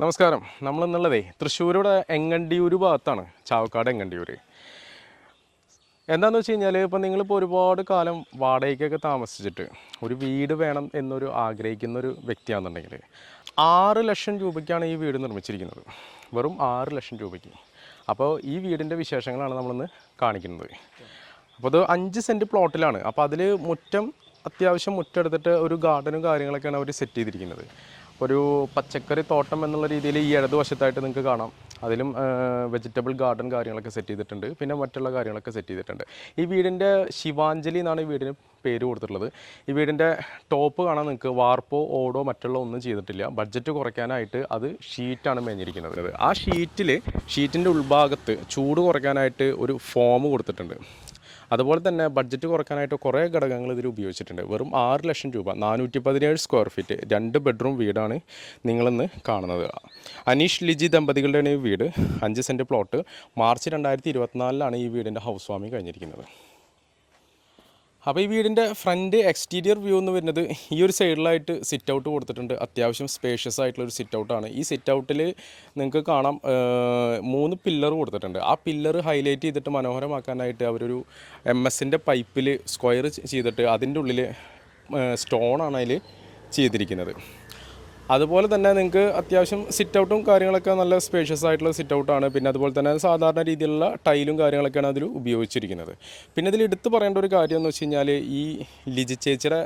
നമസ്കാരം. നമ്മൾ ഇന്നുള്ളതേ തൃശ്ശൂരുടെ എങ്ങണ്ടിയൂർ ഭാഗത്താണ്? ചാവക്കാട് എങ്ങണ്ടിയൂർ എന്താണെന്ന് വെച്ച് കഴിഞ്ഞാൽ ഇപ്പം നിങ്ങളിപ്പോൾ ഒരുപാട് കാലം വാടകയ്ക്കൊക്കെ താമസിച്ചിട്ട് ഒരു വീട് വേണം എന്നൊരു ആഗ്രഹിക്കുന്ന ഒരു വ്യക്തിയാണെന്നുണ്ടെങ്കിൽ ആറ് ലക്ഷം രൂപയ്ക്കാണ് ഈ വീട് നിർമ്മിച്ചിരിക്കുന്നത്. വെറും ആറ് ലക്ഷം രൂപയ്ക്ക്. അപ്പോൾ ഈ വീടിന്റെ വിശേഷങ്ങളാണ് നമ്മളിന്ന് കാണിക്കുന്നത്. അപ്പോൾ അത് അഞ്ച് സെന്റ് പ്ലോട്ടിലാണ്. അപ്പോൾ അതിൽ മുറ്റം അത്യാവശ്യം മുറ്റെടുത്തിട്ട് ഒരു ഗാർഡനും കാര്യങ്ങളൊക്കെയാണ് അവർ സെറ്റ് ചെയ്തിരിക്കുന്നത്. ഒരു പച്ചക്കറി തോട്ടം എന്നുള്ള രീതിയിൽ ഈ ഇടതുവശത്തായിട്ട് നിങ്ങൾക്ക് കാണാം. അതിലും വെജിറ്റബിൾ ഗാർഡൻ കാര്യങ്ങളൊക്കെ സെറ്റ് ചെയ്തിട്ടുണ്ട്. പിന്നെ മറ്റുള്ള കാര്യങ്ങളൊക്കെ സെറ്റ് ചെയ്തിട്ടുണ്ട്. ഈ വീടിന്റെ ശിവാഞ്ജലി എന്നാണ് ഈ വീടിന് പേര് കൊടുത്തിട്ടുള്ളത്. ഈ വീടിന്റെ ടോപ്പ് കാണാൻ നിങ്ങൾക്ക് വാർപ്പോ ഓടോ മറ്റുള്ള ഒന്നും ചെയ്തിട്ടില്ല. ബഡ്ജറ്റ് കുറയ്ക്കാനായിട്ട് അത് ഷീറ്റാണ് മേഞ്ഞിരിക്കുന്നത്. ആ ഷീറ്റിൽ ഷീറ്റിന്റെ ഉൾഭാഗത്ത് ചൂട് കുറയ്ക്കാനായിട്ട് ഒരു ഫോം കൊടുത്തിട്ടുണ്ട്. അതുപോലെ തന്നെ ബഡ്ജറ്റ് കുറക്കാനായിട്ട് കുറേ ഘടകങ്ങൾ ഇതിൽ ഉപയോഗിച്ചിട്ടുണ്ട്. വെറും ആറ് ലക്ഷം രൂപ നാനൂറ്റി പതിനേഴ് സ്ക്വയർ ഫീറ്റ് രണ്ട് ബെഡ്റൂം വീടാണ് നിങ്ങളിന്ന് കാണുന്നത്. അനീഷ് ലിജി ദമ്പതികളുടെയാണ് ഈ വീട്. അഞ്ച് സെന്റ് പ്ലോട്ട് മാർച്ച് രണ്ടായിരത്തി ഇരുപത്തിനാലിലാണ് ഈ വീടിന്റെ ഹൗസ് വാമിങ് കഴിഞ്ഞിരിക്കുന്നത്. അപ്പോൾ ഈ വീടിന്റെ ഫ്രണ്ട് എക്സ്റ്റീരിയർ വ്യൂ എന്ന് വരുന്നത് ഈ ഒരു സൈഡിലായിട്ട് സിറ്റ് ഔട്ട് കൊടുത്തിട്ടുണ്ട്. അത്യാവശ്യം സ്പേഷ്യസ് ആയിട്ടുള്ള ഒരു സിറ്റ് ഔട്ടാണ് ഈ സിറ്റ് ഔട്ടിൽ നിങ്ങൾക്ക് കാണാം മൂന്ന് പില്ലർ കൊടുത്തിട്ടുണ്ട്. ആ പില്ലർ ഹൈലൈറ്റ് ചെയ്തിട്ട് മനോഹരമാക്കാനായിട്ട് അവരൊരു എം എസിന്റെ പൈപ്പിൽ സ്ക്വയർ ചെയ്തിട്ട് അതിന്റെ ഉള്ളിൽ സ്റ്റോണാണ് അതിൽ ചെയ്തിരിക്കുന്നത്. അതുപോലെ തന്നെ നിങ്ങൾക്ക് അത്യാവശ്യം സിറ്റ് ഔട്ടും കാര്യങ്ങളൊക്കെ നല്ല സ്പേഷ്യസ് ആയിട്ടുള്ള സിറ്റ് ഔട്ടാണ് പിന്നെ അതുപോലെ തന്നെ സാധാരണ രീതിയിലുള്ള ടൈലും കാര്യങ്ങളൊക്കെയാണ് അതിൽ ഉപയോഗിച്ചിരിക്കുന്നത്. പിന്നെ ഇതിൽ എടുത്തു പറയേണ്ട ഒരു കാര്യം എന്ന് വെച്ച് കഴിഞ്ഞാൽ ഈ ലിജി ചേച്ചിയുടെ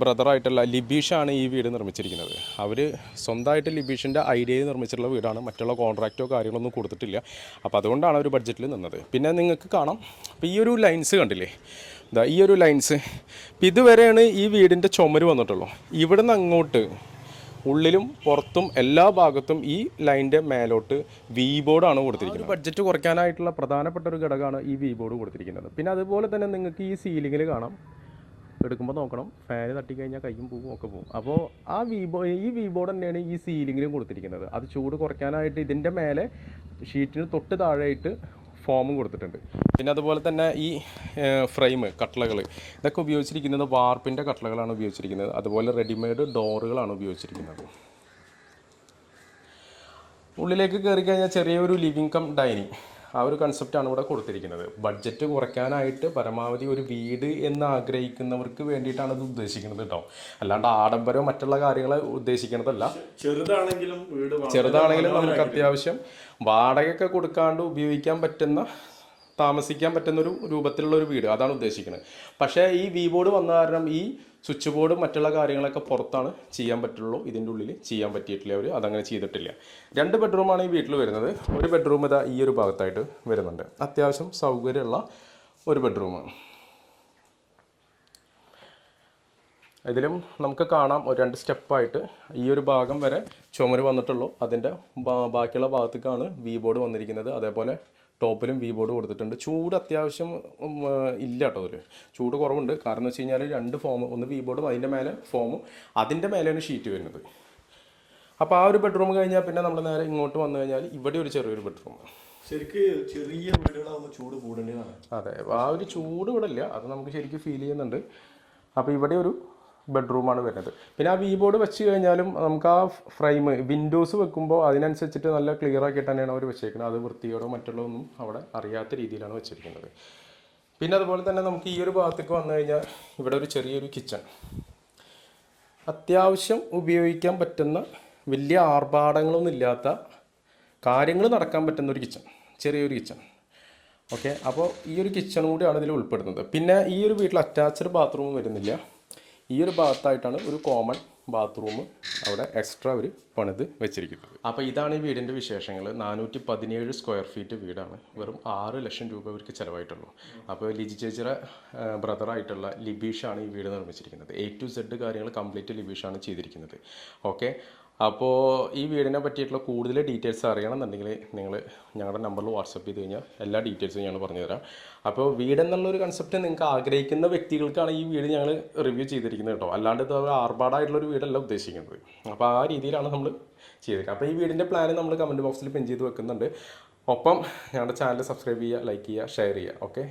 ബ്രദറായിട്ടുള്ള ലിബീഷാണ് ഈ വീട് നിർമ്മിച്ചിരിക്കുന്നത്. അവർ സ്വന്തമായിട്ട് ലിബീഷിന്റെ ഐഡിയയിൽ നിർമ്മിച്ചിട്ടുള്ള വീടാണ്. മറ്റുള്ള കോൺട്രാക്റ്റോ കാര്യങ്ങളൊന്നും കൊടുത്തിട്ടില്ല. അപ്പോൾ അതുകൊണ്ടാണ് ഒരു ബഡ്ജറ്റിൽ നിന്നത്. പിന്നെ നിങ്ങൾക്ക് കാണാം. അപ്പോൾ ഈ ഒരു ലൈൻസ് കണ്ടില്ലേ? ഇതാ ഈ ഒരു ലൈൻസ് ഇതുവരെയാണ് ഈ വീടിന്റെ ചുമര് വന്നിട്ടുള്ളൂ. ഇവിടുന്ന് അങ്ങോട്ട് ഉള്ളിലും പുറത്തും എല്ലാ ഭാഗത്തും ഈ ലൈന്റെ മേലോട്ട് വി ബോർഡാണ് കൊടുത്തിരിക്കുന്നത്. ബഡ്ജറ്റ് കുറയ്ക്കാനായിട്ടുള്ള പ്രധാനപ്പെട്ട ഒരു ഘടകമാണ് ഈ വി ബോർഡ് കൊടുത്തിരിക്കുന്നത്. പിന്നെ അതുപോലെ തന്നെ നിങ്ങൾക്ക് ഈ സീലിങ്ങിൽ കാണാം. എടുക്കുമ്പോൾ നോക്കണം. ഫാന് തട്ടിക്കഴിഞ്ഞാൽ കയ്യും പൂവും ഒക്കെ പോകും അപ്പോൾ ആ വി ബോ ഈ വി ബോർഡ് തന്നെയാണ് ഈ സീലിങ്ങിലും കൊടുത്തിരിക്കുന്നത്. അത് ചൂട് കുറയ്ക്കാനായിട്ട് ഇതിന്റെ മേലെ ഷീറ്റിന് തൊട്ട് താഴെയായിട്ട് ഫോമും കൊടുത്തിട്ടുണ്ട്. പിന്നെ അതുപോലെ തന്നെ ഈ ഫ്രെയിം കട്ടളകൾ ഇതൊക്കെ ഉപയോഗിച്ചിരിക്കുന്നത് വാർപ്പിന്റെ കട്ടളകളാണ് ഉപയോഗിച്ചിരിക്കുന്നത്. അതുപോലെ റെഡിമെയ്ഡ് ഡോറുകളാണ് ഉപയോഗിച്ചിരിക്കുന്നത്. ഉള്ളിലേക്ക് കയറി കഴിഞ്ഞാൽ ചെറിയൊരു ലിവിങ് കം ഡൈനിങ്. ആ ഒരു കൺസെപ്റ്റാണ് ഇവിടെ കൊടുത്തിരിക്കുന്നത്. ബഡ്ജറ്റ് കുറയ്ക്കാനായിട്ട് പരമാവധി ഒരു വീട് എന്ന് ആഗ്രഹിക്കുന്നവർക്ക് വേണ്ടിയിട്ടാണ് ഇത് ഉദ്ദേശിക്കുന്നത് കേട്ടോ അല്ലാണ്ട് ആഡംബരവും മറ്റുള്ള കാര്യങ്ങൾ ഉദ്ദേശിക്കുന്നതല്ല. ചെറുതാണെങ്കിലും വീട് ചെറുതാണെങ്കിലും നമുക്ക് അത്യാവശ്യം വാടകയൊക്കെ കൊടുക്കാണ്ട് ഉപയോഗിക്കാൻ പറ്റുന്ന താമസിക്കാൻ പറ്റുന്ന ഒരു രൂപത്തിലുള്ള ഒരു വീട് അതാണ് ഉദ്ദേശിക്കുന്നത്. പക്ഷേ ഈ വി ബോർഡ് വന്ന കാരണം ഈ സ്വിച്ച് ബോർഡും മറ്റുള്ള കാര്യങ്ങളൊക്കെ പുറത്താണ് ചെയ്യാൻ പറ്റുള്ളൂ ഇതിന്റെ ഉള്ളിൽ ചെയ്യാൻ പറ്റിയിട്ടില്ല അവർ അതങ്ങനെ ചെയ്തിട്ടില്ല. രണ്ട് ബെഡ്റൂമാണ് ഈ വീട്ടിൽ വരുന്നത്. ഒരു ബെഡ്റൂം ഇതാ ഈ ഒരു ഭാഗത്തായിട്ട് വരുന്നുണ്ട്. അത്യാവശ്യം സൗകര്യമുള്ള ഒരു ബെഡ്റൂമാണ് ഇതിലും നമുക്ക് കാണാം ഒരു രണ്ട് സ്റ്റെപ്പായിട്ട് ഈ ഒരു ഭാഗം വരെ ചുമര് വന്നിട്ടുള്ളൂ. അതിന്റെ ബാക്കിയുള്ള ഭാഗത്തേക്കാണ് വി ബോർഡ് വന്നിരിക്കുന്നത്. അതേപോലെ ടോപ്പിലും വി ബോർഡ് കൊടുത്തിട്ടുണ്ട്. ചൂട് അത്യാവശ്യം ഇല്ല കേട്ടോ അതിൽ ചൂട് കുറവുണ്ട്. കാരണം എന്ന് വെച്ച് കഴിഞ്ഞാൽ രണ്ട് ഫോം ഒന്ന് വി ബോർഡും അതിന്റെ മേലെ ഫോമും അതിന്റെ മേലെയാണ് ഷീറ്റ് വരുന്നത്. അപ്പോൾ ആ ഒരു ബെഡ്റൂം കഴിഞ്ഞാൽ പിന്നെ നമ്മൾ നേരെ ഇങ്ങോട്ട് വന്നു കഴിഞ്ഞാൽ ഇവിടെ ഒരു ചെറിയൊരു ബെഡ്റൂം ശരിക്ക് ചെറിയ വീടുകളാകുമ്പോൾ ചൂട് കൂടേണ്ടതാണ്. അതെ. ആ ഒരു ചൂട് ഇവിടെ ഇല്ല. അത് നമുക്ക് ശരിക്കും ഫീൽ ചെയ്യുന്നുണ്ട്. അപ്പോൾ ഇവിടെ ഒരു ബെഡ്റൂമാണ് വരുന്നത്. പിന്നെ ആ വി ബോർഡ് വെച്ച് കഴിഞ്ഞാലും നമുക്ക് ആ ഫ്രെയിം വിൻഡോസ് വെക്കുമ്പോൾ അതിനനുസരിച്ചിട്ട് നല്ല ക്ലിയർ ആക്കിയിട്ട് തന്നെയാണ് അവർ വെച്ചേക്കുന്നത്. അത് വൃത്തിയോടോ മറ്റുള്ളതൊന്നും അവിടെ അറിയാത്ത രീതിയിലാണ് വെച്ചിരിക്കുന്നത്. പിന്നെ അതുപോലെ തന്നെ നമുക്ക് ഈ ഒരു ഭാഗത്തേക്ക് വന്നു കഴിഞ്ഞാൽ ഇവിടെ ഒരു ചെറിയൊരു കിച്ചൺ അത്യാവശ്യം ഉപയോഗിക്കാൻ പറ്റുന്ന വലിയ ആർഭാടങ്ങളൊന്നും ഇല്ലാത്ത കാര്യങ്ങൾ നടക്കാൻ പറ്റുന്ന ഒരു കിച്ചൺ ചെറിയൊരു കിച്ചൺ ഓക്കെ അപ്പോൾ ഈ ഒരു കിച്ചൺ കൂടിയാണ് ഇതിൽ ഉൾപ്പെടുന്നത്. പിന്നെ ഈ ഒരു വീട്ടിൽ അറ്റാച്ച്ഡ് ബാത്റൂം വരുന്നില്ല. ഈ ഒരു ഭാഗത്തായിട്ടാണ് ഒരു കോമൺ ബാത്റൂം അവിടെ എക്സ്ട്രാ ഒരു പണിത് വെച്ചിരിക്കുന്നത്. അപ്പോൾ ഇതാണ് ഈ വീടിന്റെ വിശേഷങ്ങൾ നാനൂറ്റി പതിനേഴ് സ്ക്വയർ ഫീറ്റ് വീടാണ്. വെറും ആറ് ലക്ഷം രൂപ ഇവർക്ക് ചിലവായിട്ടുള്ളൂ. അപ്പോൾ ലിജി ചേച്ചിയുടെ ബ്രദറായിട്ടുള്ള ലിബീഷാണ് ഈ വീട് നിർമ്മിച്ചിരിക്കുന്നത്. എ ടു സെഡ് കാര്യങ്ങൾ കംപ്ലീറ്റ് ലിബീഷാണ് ചെയ്തിരിക്കുന്നത്. ഓക്കെ അപ്പോൾ ഈ വീടിനെ പറ്റിയിട്ടുള്ള കൂടുതൽ ഡീറ്റെയിൽസ് അറിയണമെന്നുണ്ടെങ്കിൽ നിങ്ങൾ ഞങ്ങളുടെ നമ്പറിൽ വാട്സപ്പ് ചെയ്ത് കഴിഞ്ഞാൽ എല്ലാ ഡീറ്റെയിൽസും ഞങ്ങൾ പറഞ്ഞുതരാം അപ്പോൾ വീടെന്നുള്ളൊരു കൺസെപ്റ്റ് നിങ്ങൾക്ക് ആഗ്രഹിക്കുന്ന വ്യക്തികൾക്കാണ് ഈ വീട് ഞങ്ങൾ റിവ്യൂ ചെയ്തിരിക്കുന്നത് കേട്ടോ. അല്ലാണ്ട് ഇത് ആർഭാടായിട്ടുള്ളൊരു വീടല്ല ഉദ്ദേശിക്കുന്നത്. അപ്പോൾ ആ രീതിയിലാണ് നമ്മൾ ചെയ്തിരിക്കുന്നത് അപ്പോൾ ഈ വീടിന്റെ പ്ലാൻ നമ്മൾ കമന്റ് ബോക്സിൽ പിൻ ചെയ്ത് വെക്കുന്നുണ്ട്. ഒപ്പം ഞങ്ങളുടെ ചാനൽ സബ്സ്ക്രൈബ് ചെയ്യുക ലൈക്ക് ചെയ്യുക ഷെയർ ചെയ്യുക. ഓക്കെ